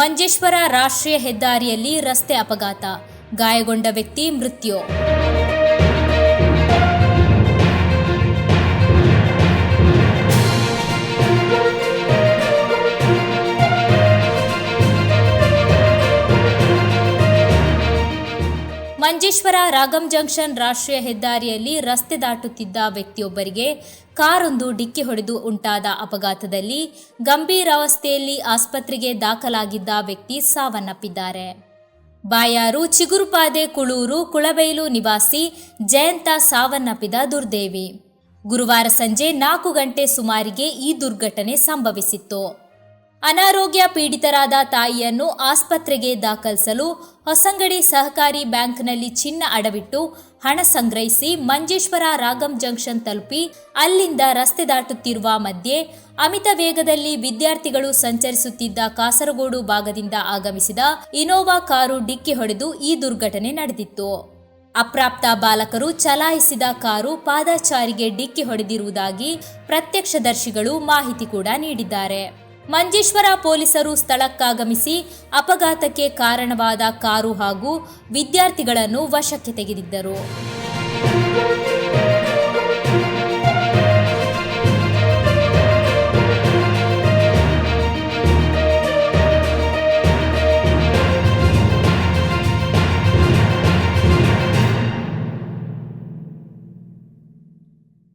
ಮಂಜೇಶ್ವರ ರಾಷ್ಟ್ರೀಯ ಹೆದ್ದಾರಿಯಲ್ಲಿ ರಸ್ತೆ ಅಪಘಾತ ಗಾಯಗೊಂಡ ವ್ಯಕ್ತಿ ಮೃತ್ಯು. ಮಂಜೇಶ್ವರ ರಾಗಂ ಜಂಕ್ಷನ್ ರಾಷ್ಟ್ರೀಯ ಹೆದ್ದಾರಿಯಲ್ಲಿ ರಸ್ತೆ ದಾಟುತ್ತಿದ್ದ ವ್ಯಕ್ತಿಯೊಬ್ಬರಿಗೆ ಕಾರೊಂದು ಡಿಕ್ಕಿ ಹೊಡೆದು ಉಂಟಾದ ಅಪಘಾತದಲ್ಲಿ ಗಂಭೀರಾವಸ್ಥೆಯಲ್ಲಿ ಆಸ್ಪತ್ರೆಗೆ ದಾಖಲಾಗಿದ್ದ ವ್ಯಕ್ತಿ ಸಾವನ್ನಪ್ಪಿದ್ದಾರೆ. ಬಾಯಾರು ಚಿಗುರುಪಾದೆ ಕುಳೂರು ಕುಳಬೈಲು ನಿವಾಸಿ ಜಯಂತ ಸಾವನ್ನಪ್ಪಿದ ದುರ್ದೇವಿ. ಗುರುವಾರ ಸಂಜೆ ನಾಲ್ಕು ಗಂಟೆ ಸುಮಾರಿಗೆ ಈ ದುರ್ಘಟನೆ ಸಂಭವಿಸಿತ್ತು. ಅನಾರೋಗ್ಯ ಪೀಡಿತರಾದ ತಾಯಿಯನ್ನು ಆಸ್ಪತ್ರೆಗೆ ದಾಖಲಿಸಲು ಹೊಸಂಗಡಿ ಸಹಕಾರಿ ಬ್ಯಾಂಕ್ನಲ್ಲಿ ಚಿನ್ನ ಅಡವಿಟ್ಟು ಹಣ ಸಂಗ್ರಹಿಸಿ ಮಂಜೇಶ್ವರ ರಾಗಂ ಜಂಕ್ಷನ್ ತಲುಪಿ ಅಲ್ಲಿಂದ ರಸ್ತೆ ದಾಟುತ್ತಿರುವ ಮಧ್ಯೆ ಅಮಿತ ವೇಗದಲ್ಲಿ ವಿದ್ಯಾರ್ಥಿಗಳು ಸಂಚರಿಸುತ್ತಿದ್ದ ಕಾಸರಗೋಡು ಭಾಗದಿಂದ ಆಗಮಿಸಿದ ಇನೋವಾ ಕಾರು ಡಿಕ್ಕಿ ಹೊಡೆದು ಈ ದುರ್ಘಟನೆ ನಡೆದಿತ್ತು. ಅಪ್ರಾಪ್ತ ಬಾಲಕರು ಚಲಾಯಿಸಿದ ಕಾರು ಪಾದಚಾರಿಗೆ ಡಿಕ್ಕಿ ಹೊಡೆದಿರುವುದಾಗಿ ಪ್ರತ್ಯಕ್ಷದರ್ಶಿಗಳು ಮಾಹಿತಿ ಕೂಡ ನೀಡಿದ್ದಾರೆ. ಮಂಜೇಶ್ವರ ಪೊಲೀಸರು ಸ್ಥಳಕ್ಕಾಗಮಿಸಿ ಅಪಘಾತಕ್ಕೆ ಕಾರಣವಾದ ಕಾರು ಹಾಗೂ ವಿದ್ಯಾರ್ಥಿಗಳನ್ನು ವಶಕ್ಕೆ ತೆಗೆದಿದ್ದರು.